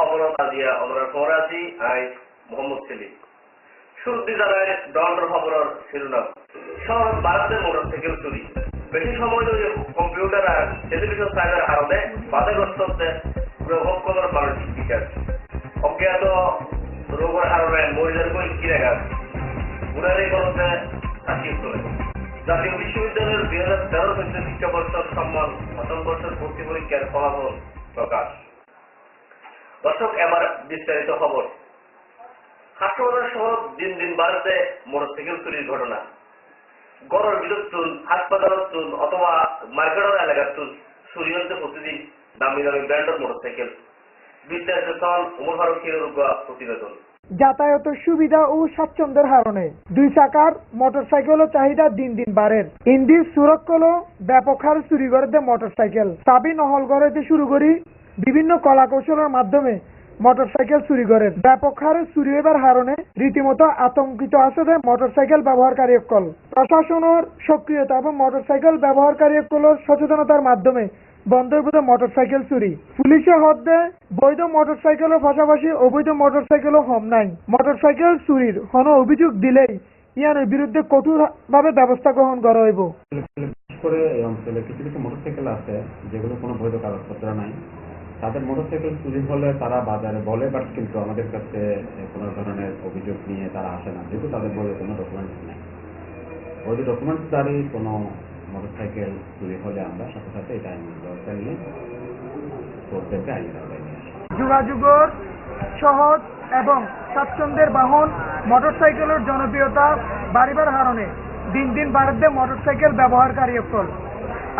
ভাষাৰ খবৰত আজিয়া আমাৰ আই মোহাম্মদ সেলিম। শুরুতে জানায় ডলার খবরের শিরোনাম। শহর ভারতে মোটরসাইকেল চুরি। বেশি সময় ধরে কম্পিউটার আর টেলিভিশন সাইডের কারণে বাধাগ্রস্ত হচ্ছে গ্রহকর মানসিক বিকাশ অজ্ঞাত রোগের কারণে মরিদার করে কিনে গাছ গুণারি করতে থাকিয়ে তোলে জাতীয় বিশ্ববিদ্যালয়ের দুই হাজার তেরো চোদ্দ শিক্ষাবর্ষের সম্মান প্রথম বর্ষের ভর্তি পরীক্ষার ফলাফল প্রকাশ। দর্শক, এবার বিস্তারিত খবর। হাসপাতাল সহ দিন দিন বাড়ছে মোটরসাইকেল চুরির ঘটনা। গড়ের বিদ্যুৎ চুল হাসপাতালের চুল অথবা মার্কেটের এলাকার চুল চুরি হচ্ছে প্রতিদিন দামি দামি ব্র্যান্ডের মোটরসাইকেল। বিদ্যার্থ চল উমর ফারুক হিরোর প্রতিবেদন। যাতায়াতের সুবিধা ও স্বাচ্ছন্দ্যের কারণে দুই চাকার মোটরসাইকেলের চাহিদা দিন দিন বাড়ের। ইন্দির সুরক্ষল ব্যাপক হারে চুরি করে মোটরসাইকেল। চাবি নহল করে শুরু করি বিভিন্ন কলা কৌশলের মাধ্যমে মোটরসাইকেল চুরি করে। ব্যাপক হারে চুরি হবার কারণে রীতিমতো আতঙ্কিত আছে মোটরসাইকেল ব্যবহারকারী সকল প্রশাসনের সক্রিয়তা এবং মোটরসাইকেল ব্যবহারকারী সকলের সচেতনতার মাধ্যমে বন্ধ হইব মোটরসাইকেল চুরি। পুলিশে হদ্দে বৈধ মোটরসাইকেলের পাশাপাশি অবৈধ মোটরসাইকেলও হম নাই। মোটরসাইকেল চুরির কোনো অভিযোগ দিলেই ইয়ানের বিরুদ্ধে কঠোরভাবে ব্যবস্থা গ্রহণ করা হইব। করে, এই অঞ্চলে কিছু কিছু মোটরসাইকেল আছে যেগুলো কোনো বৈধ কাগজপত্র নাই। তাদের মোটরসাইকেল চুরি হলে তারা বাজারে বলে বাট কিন্তু আমাদের কাছে কোনো ধরনের অভিযোগ নিয়ে তারা আসে না। যেহেতু তাদের বলে কোনো ডকুমেন্টস নেই। বৈধ ডকুমেন্টস দ্বারাই কোনো মোটরসাইকেল চুরি হলে আমরা সাথে সাথে এটা আইন ব্যবস্থা নিয়ে কোর্টদেরকে আইনের আওতায় নিয়ে যোগাযোগের সহজ এবং স্বাচ্ছন্দ্যের বাহন মোটরসাইকেলের জনপ্রিয়তা বাড়িবার কারণে দিন দিন বাড়তে মোটরসাইকেল ব্যবহারকারী সকল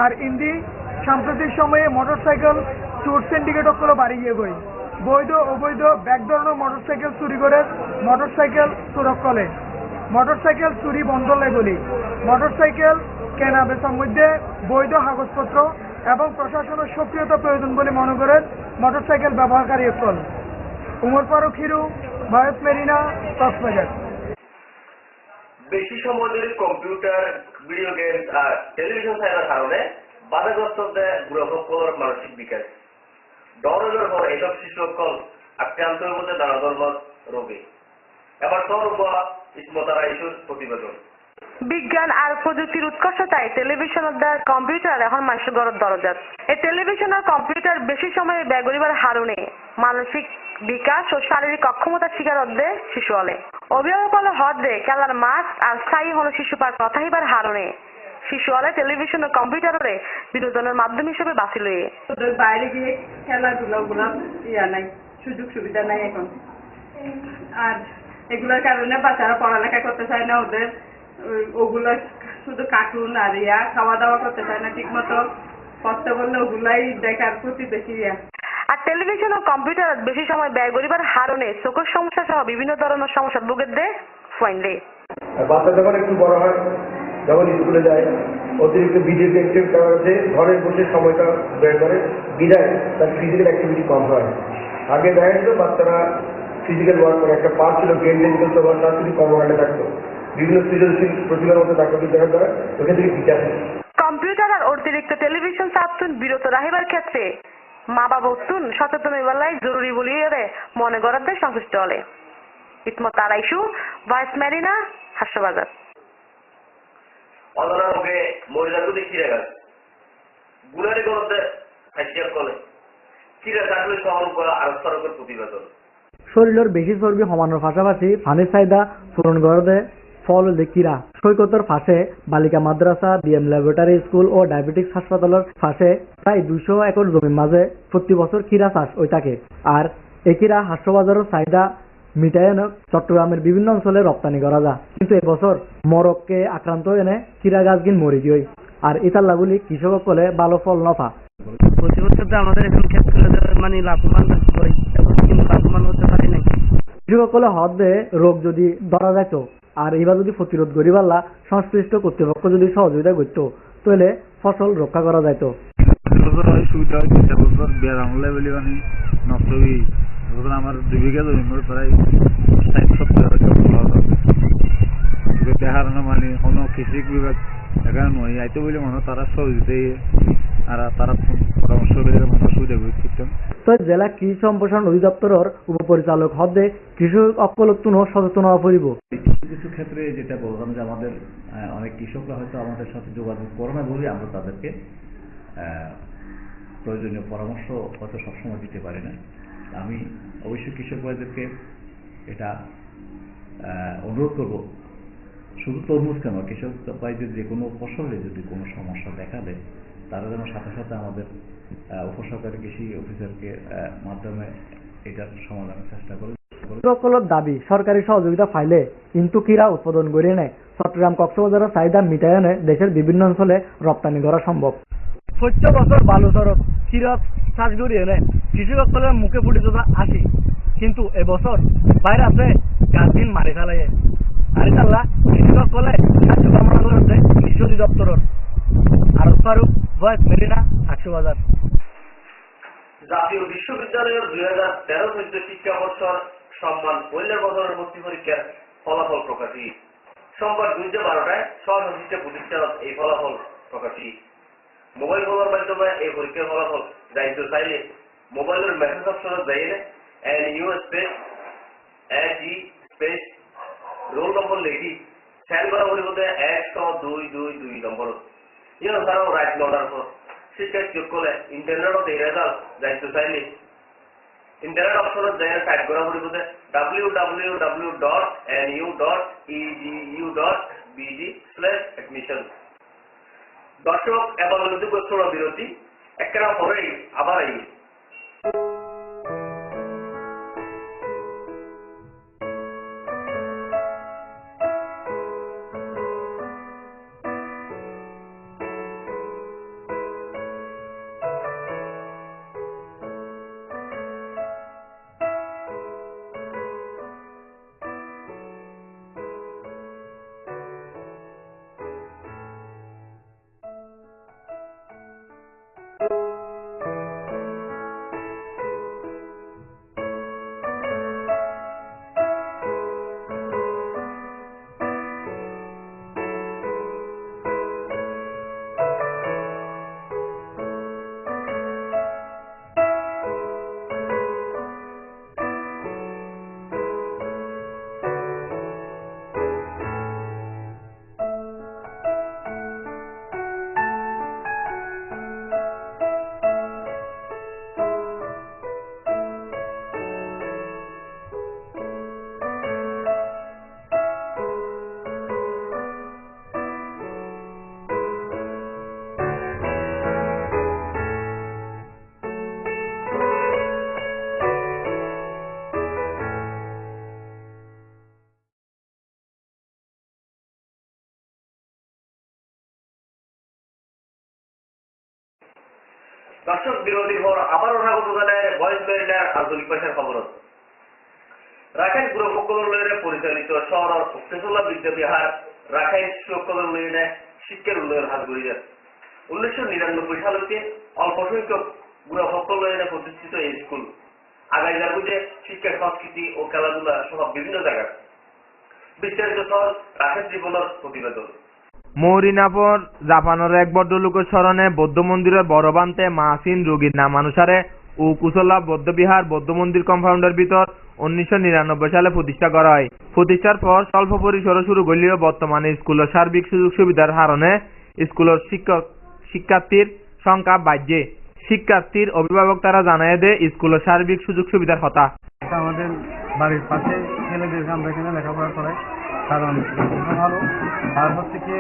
আর ইন্দি, সাম্প্রতিক সময়ে মোটরসাইকেল চোর সিন্ডিকেট সকল বাড়িয়ে গই বৈধ, অবৈধ ব্যাগ ধরনের মোটরসাইকেল চুরি করে মোটরসাইকেল সুরক্ষলে মোটরসাইকেল চুরি বন্ধ লেগুলি মোটরসাইকেল কেনা বেচার মধ্যে বৈধ কাগজপত্র এবং প্রশাসনের সক্রিয়তা প্রয়োজন বলে মনে করেন মোটরসাইকেল ব্যবহারকারী সকল উমর ফারুক হিরু ভয়েস মেরিনা, কক্সবাজার। বেশি সময় ধরে কম্পিউটার ভিডিও গেম আর টেলিভিশন সাইডের কারণে বাধাগ্রস্ত হচ্ছে গ্রহকর মানসিক বিকাশ। ডরের পর এইসব শিশু সকল আক্রান্ত মধ্যে নানা ধরনের রোগে। এবার তোর ইসমতারা প্রতিবেদন। বিজ্ঞান আর প্রযুক্তির উৎকর্ষতায় টেলিভিশন কম্পিউটার এখন মানুষের ঘরের দরজাত এই টেলিভিশন আর কম্পিউটার বেশি সময় ব্যয় করিবার হারণে মানসিক বিকাশ ও শারীরিক অক্ষমতা শিকার হদ্দে শিশু হলে। অভিভাবকলে হদ্দে খেলার মাঠ আর স্থায়ী হলো শিশু পার কথা হইবার হারণে শিশু টেলিভিশন ও কম্পিউটারে বিনোদনের মাধ্যম হিসেবে বাঁচি লইয়ে। ওদের বাইরে গিয়ে খেলাধুলা গুলা ইয়া নাই সুযোগ সুবিধা নাই এখন। আর এগুলোর কারণে বাচ্চারা পড়ালেখা করতে চায় না ওদের ওগুলো শুধু কার্টুন আর ইয়া খাওয়া দাওয়া করতে চায় না ঠিক মতো করতে বললে ওগুলাই দেখার প্রতি বেশি ইয়া। আর টেলিভিশন ও কম্পিউটার বেশি সময় ব্যয় করিবার হারণে চোখের সমস্যা সহ বিভিন্ন ধরনের সমস্যা ভুগের দে ফাইন্ডে আর বাচ্চা যখন একটু বড় হয় যখন স্কুলে যায়, অতিরিক্ত ভিডিও গেম করাতে ঘরে বসে সময়টা ব্যয় করে। বিদায় তার ফিজিক্যাল অ্যাক্টিভিটি কম হয়। আগে দেখা যেত বাচ্চারা ফিজিক্যাল ওয়ার্ক করে, একটা পার্ট ছিল গেম টেম খেলতে বা তার যদি কর্মকাণ্ডে থাকতো। বিভিন্ন সৃজনশীল প্রতিভার মধ্যে থাকতো বিদ্যালয় দ্বারা ওখান থেকে হয়। কম্পিউটার আর অতিরিক্ত টেলিভিশন চাতুন বিরত রাখিবার ক্ষেত্রে মা বাবা উত্তুন সচেতন হইবার জরুরি বলি মনে দেয় সংশ্লিষ্ট হলে। ইসমত আড়াইশো ভয়েস মেরিনা হাস্যবাজার। অজানা মহিলার প্রতি কিরে গেছে। গুণারি করতে হাসিয়ার কলে কিরে থাকলে শহর করা আর সড়কের প্রতিবেদন। শরীরের বেশি চর্বি সমানোর পাশাপাশি পানির চাহিদা পূরণ করে দেয় ফল দেখিরা। সৈকতের পাশে বালিকা মাদ্রাসা, বিএম ল্যাবরেটরি স্কুল ও ডায়াবেটিক্স হাসপাতালের পাশে প্রায় দুশো একর জমির মাঝে প্রতি বছর ক্ষীরা চাষ হয়ে থাকে। আর এই ক্ষীরা হাস্যবাজারের চাহিদা মিটায়ন চট্টগ্রামের বিভিন্ন অঞ্চলে রপ্তানি করা যায়। কিন্তু এবছর মরককে আক্রান্ত এনে ক্ষীরা গাছগিন মরি গিয়ে আর ইতাল্লাগুলি কৃষক কলে ভালো ফল নফা। প্রতি বছর তো আমাদের এখন ক্ষেত্রে মানে লাভবান কিন্তু লাভবান হতে পারি নাই। কৃষকসকলে হদে রোগ যদি ধরা যাইত আর এইবার যদি প্রতিরোধ করি পারলা সংশ্লিষ্ট কর্তৃপক্ষ যদি সহযোগিতা করত তাহলে ফসল রক্ষা করা যাইত। বছর সুবিধা হয় তিনটা বছর বেড়াম লেভেলি মানে নষ্ট হই বছর আমার দুই বিঘা জমি মোট প্রায় ষাট সত্তর হাজার ফলন হবে দেখার মানে কোনো কৃষি বিভাগ এখানে নয় আইতে বলে মনে তারা সহযোগিতাই আর তারা পরামর্শ লইলে আমরা সুবিধা করতাম তো জেলা কৃষি সম্প্রসারণ অধিদপ্তরের উপপরিচালক হদে কৃষক অকলতুন সচেতন হওয়া পড়িব কিছু কিছু ক্ষেত্রে যেটা বললাম যে আমাদের অনেক কৃষকরা হয়তো আমাদের সাথে যোগাযোগ করে না বলেই আমরা তাদেরকে প্রয়োজনীয় পরামর্শ হয়তো সবসময় দিতে পারি না। আমি অবশ্যই কৃষক ভাইদেরকে এটা অনুরোধ করব। শুধু তরমুজ কেন কৃষক ভাইদের যে কোনো ফসলে যদি কোনো সমস্যা দেখা দেয় তারা যেন সাথে সাথে আমাদের আহ, উপসহকারী কৃষি অফিসারকে মাধ্যমে এটার সমাধানের চেষ্টা করে। সকলের দাবি সরকারি সহযোগিতা ফাইলে কিন্তু কিরা উৎপাদন করে নেয় চট্টগ্রাম কক্সবাজারের চাহিদা মিটায়নে দেশের বিভিন্ন অঞ্চলে রপ্তানি করা সম্ভব চৈত্য বছর বালু চরত ক্ষীরত চাষ করি এনে কৃষকসকলের মুখে ফুটি থকা আসি কিন্তু এবছর বাইরে আছে গাছদিন মারি ফেলাই মারি ফেললা কৃষকসকলে সাহায্য কামনা করছে কৃষি অধিদপ্তরের আরব ফারুক বয়স মেরিনা সাতশো বাজার জাতীয় বিশ্ববিদ্যালয়ের দুই হাজার তেরো চোদ্দ শিক্ষাবর্ষর সম্মান পয়লার বছরের ভর্তি পরীক্ষার ফলাফল প্রকাশী সোমবার দুইটা বারোটায় স্বশাসিত প্রতিষ্ঠানত এই ফলাফল প্রকাশী মোবাইল ফোনের মাধ্যমে এই পরীক্ষার ফলাফল জানতে চাইলে মোবাইলের মেসেজ অপশনে যাইলে N U space S E space roll number লিখি সেল করা পরিবর্তে এক ছ দুই দুই দুই নম্বর ইয়ে ছাড়াও রাইট নটার পর শিক্ষার যোগ করলে ইন্টারনেটত এই রেজাল্ট জানতে চাইলে ইন্টারনেট অপশনত যাই টাইপ করা পরিবর্তে W W W dot N U dot E D U dot B D slash admission দর্শক এবং বিরতি। একটা পরেই আবার এই দর্শক বিরোধীর পর আবারও স্বাগত জানায় ভয়েস মেরিনার আঞ্চলিক ভাষার খবর রাখাইন পুরপক্ষলয়ে পরিচালিত শহর ফেসুল্লাহ বিদ্যাবিহার রাখাইন শিক্ষকলয়ে শিক্ষার উন্নয়ন হাত গড়িয়ে উনিশশো নিরানব্বই সালকে অল্প সংখ্যক গুণভক্ষলয়ে প্রতিষ্ঠিত এই স্কুল। আগামী বুঝে শিক্ষা, সংস্কৃতি ও খেলাধুলা সহ বিভিন্ন জায়গায় বিস্তারিত সহ রাখাইন জীবনের প্রতিবেদন। মৌরিনাপর, জাপানের এক বৌদ্ধ লোকের স্মরণে বৌদ্ধ মন্দিরের বড় বান্তে মাসিন রোগীর নামানুসারে ও কুশলা বৌদ্ধ বিহার বৌদ্ধ মন্দির কম্পাউন্ডের ভিতর উনিশশো নিরানব্বই সালে প্রতিষ্ঠা করা হয়। প্রতিষ্ঠার পর স্বল্প পরিসরে শুরু করলেও বর্তমানে স্কুলের সার্বিক সুযোগ সুবিধার কারণে স্কুলের শিক্ষক শিক্ষার্থীর সংখ্যা বাড়ছে। শিক্ষার্থীর অভিভাবক তারা জানায় দে স্কুলের সার্বিক সুযোগ সুবিধার এটা আমাদের বাড়ির পাশে ছেলেদেরকে আমরা এখানে লেখাপড়া করাই কারণ ভালো আর হচ্ছে কি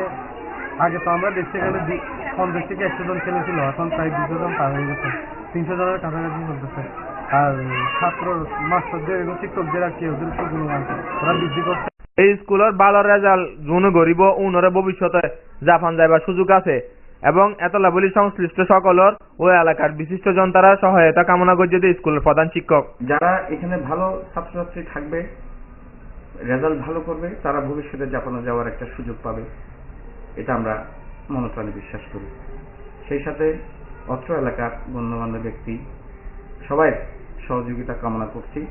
আগে তো আমরা দেখছি এখানে দি- পঞ্চাশ থেকে একশো জন ছেলে ছিল এখন প্রায় দুশো জন পার হয়ে গেছে তিনশো জনের কাছাকাছি চলতেছে। আর ছাত্র মাস্টারদের এবং শিক্ষকদের আর কি ওদের গুণমান ওরা বৃদ্ধি করছে। এই স্কুলের ভালো রেজাল্ট যোন গরিব উনরে ভবিষ্যতে জাপান যাইবার সুযোগ আছে এবং এতলাবলি সংশ্লিষ্ট সকলের ও এলাকার বিশিষ্ট জনতারা সহায়তা কামনা করছে স্কুলের প্রধান শিক্ষক। যারা এখানে ভালো ছাত্রছাত্রী থাকবে রেজাল্ট ভালো করবে, তারা ভবিষ্যতে জাপানে যাওয়ার একটা সুযোগ পাবে। এটা আমরা মনপ্রাণে বিশ্বাস করি। সেই সাথে অত্র এলাকার গণ্যমান্য ব্যক্তি, সবাই সহযোগিতা কামনা করছি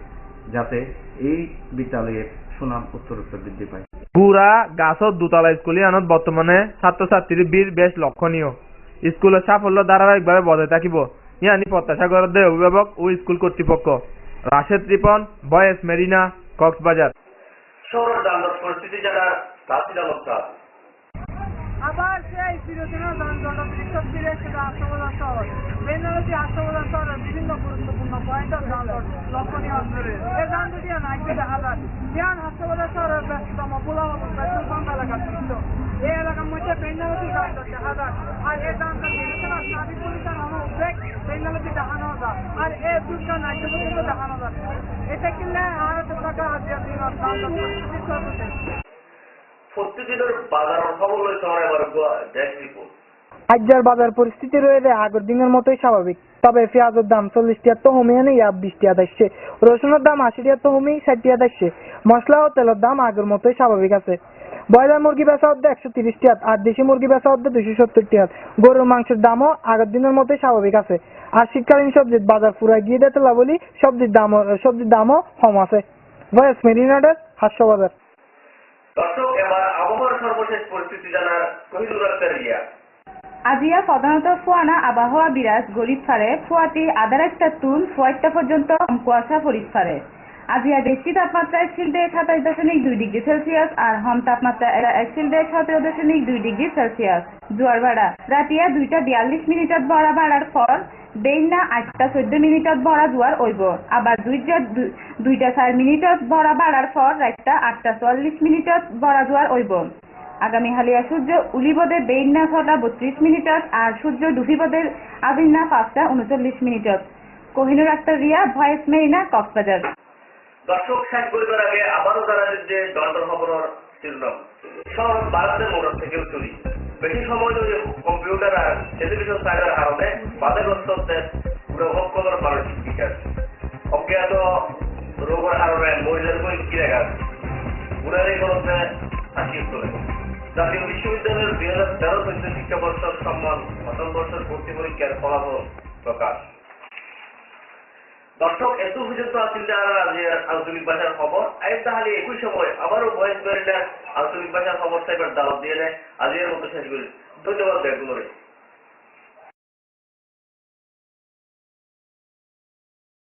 যাতে এই বিদ্যালয়ের সুনাম উত্তরোত্তর বৃদ্ধি পায়। গুড়া গাছত দুতলা স্কুলে আনত বর্তমানে ছাত্রছাত্রীর বীর বেশ লক্ষণীয়। স্কুলের সাফল্য ধারাবাহিকভাবে বজায় থাকিব। ইয়ানি প্রত্যাশা করে অভিভাবক ও স্কুল কর্তৃপক্ষ। রাশেদ রিপন বয়েস মেরিনা, কক্সবাজার। শহরের দান্ডব পরিস্থিতি যারা আলম সাদ আবার সেই চিরচেনা যানজট বিক্ষোভ ফিরে এসেছে আশাবাদা শহর। বেনারসি আশাবাদা শহরের বিভিন্ন গুরুত্বপূর্ণ পয়েন্টের যানজট লক্ষণীয় অঞ্চলে এই যানজটিয়া নাইকে দেখা যায়। ইয়ান হাসপাতাল শহরের ব্যস্ততম পোলাওয়াল পেট্রোল পাম্প এলাকার দৃশ্য এই এলাকার মধ্যে বেনারসি যানজট দেখা যায়। আর এই যানজট বিবেচনা ট্রাফিক পুলিশের নামে উদ্বেগ বেনারসি দেখানো যায়। আর এই দুর্গা নাইকে পর্যন্ত দেখানো যাচ্ছে এটা কিনলে আড়াইশো টাকা হাজিরা দিন প্রতিদিনের বাজার পরিস্থিতি রয়েছে আগের দিনের মতোই স্বাভাবিক। তবে পেঁয়াজের দাম চল্লিশ টিয়ার তো এনে ইয়া বিশ টিয়া আসছে রসুনের দাম আশি টিয়ার তো ষাট টিয়া আসছে মশলা ও তেলের দাম আগের মতোই স্বাভাবিক আছে। ব্রয়লার মুরগি বেচা হচ্ছে একশো তিরিশ টিয়াত আর দেশি মুরগি বেচা হচ্ছে দুশো সত্তর টিয়াত গরুর মাংসের দামও আগের দিনের মতোই স্বাভাবিক আছে। আর শীতকালীন সবজির বাজার পুরাই গিয়ে দিতে বলি সবজির দামও সবজির দামও কম আছে। ভয়েস মেরিনাডের হাস্যবাজার। দর্শক, এবার আবহাওয়ার সর্বশেষ পরিস্থিতি জানার কহিদুর আক্তার রিয়া আজিয়া প্রধানত ফুয়ানা, আবহাওয়া, বিরাজ গরিব ফারে ফুয়াটি আদার একটা তুল ফুয়াইটা পর্যন্ত, কুয়াশা ফারে আজিয়া দেশি তাপমাত্রা সিলডে সাতাশ দশমিক দুই ডিগ্রি সেলসিয়াস আর হম তাপমাত্রা সিলডে সতেরো দশমিক দুই ডিগ্রি সেলসিয়াস। জোয়ার ভাড়া রাতিয়া দুইটা বিয়াল্লিশ মিনিটত বড়া ভাড়ার পর বেইনা আটটা চোদ্দ মিনিটত বড়া জোয়ার ওইব। আবার দুইটা দুইটা চার মিনিটত বড়া বাড়ার পর রাতটা আটটা চল্লিশ মিনিটত বড়া জোয়ার ওইব। আগামী হালিয়া সূর্য উলিবদে বেইনা ছটা বত্রিশ মিনিটত আর সূর্য ডুবিবদের আবিনা পাঁচটা উনচল্লিশ মিনিটত কোহিনুর আক্তার রিয়া, ভয়েস মেরিনা, কক্সবাজার। দর্শক শেষ করিবার আগে আবারও জানা যে দণ্ডর খবরের শিরোনাম। সব ভারতের মোটর থেকে চুরি। বেশি সময় ধরে কম্পিউটার আর টেলিভিশন সাইডের কারণে বাধাগ্রস্ত হচ্ছে গ্রহকর মানসিক বিকাশ অজ্ঞাত রোগের কারণে কিনে গেছে গুণারি খরচে হাসিয়ে তোলে। জাতীয় বিশ্ববিদ্যালয়ের দুই হাজার তেরো চোদ্দ শিক্ষাবর্ষের সম্মান প্রথম বর্ষের ভর্তি পরীক্ষার ফলাফল প্রকাশ। দর্শক, এত পর্যন্ত আছিল যে আঞ্চলিক ভাষার খবর আইন তাহলে একই সময় আবারও বয়স বেড়ে আঞ্চলিক ভাষার খবর সাইবার দাওয়াত দিয়ে দেয় আজকের মতো শেষ করি। ধন্যবাদ দেখুন